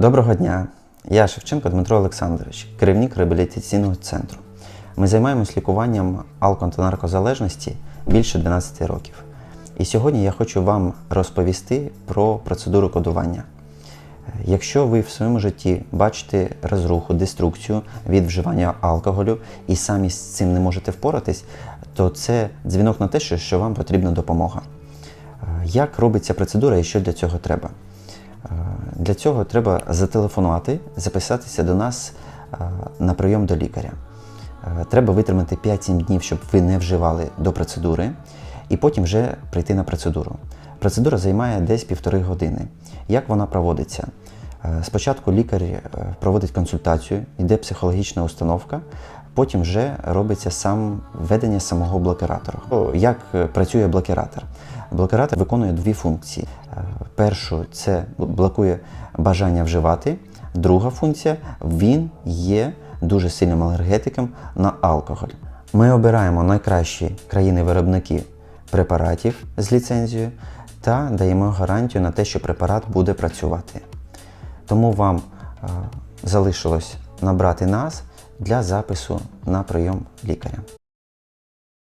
Доброго дня! Я Шевченко Дмитро Олександрович, керівник реабілітаційного центру. Ми займаємось лікуванням алкон та наркозалежності більше 12 років. І сьогодні я хочу вам розповісти про процедуру кодування. Якщо ви в своєму житті бачите розруху, деструкцію від вживання алкоголю і самі з цим не можете впоратись, то це дзвінок на те, що вам потрібна допомога. Е, Як робиться процедура і що для цього треба? Для цього треба зателефонувати, записатися до нас е, на прийом до лікаря. Е, Треба витримати 5-7 днів, щоб ви не вживали до процедури, і потім вже прийти на процедуру. Процедура займає десь півтори години. Як вона проводиться? Е, Спочатку лікар проводить консультацію, йде психологічна установка, потім вже робиться сам введення самого блокиратора. Як працює блокиратор? Блокиратор виконує дві функції. Першу це блокує бажання вживати. Друга функція він є дуже сильним алергетиком на алкоголь. Ми обираємо найкращі країни-виробники препаратів з ліцензією та даємо гарантію на те, що препарат буде працювати. Тому вам е, залишилось набрати нас для запису на прийом лікаря.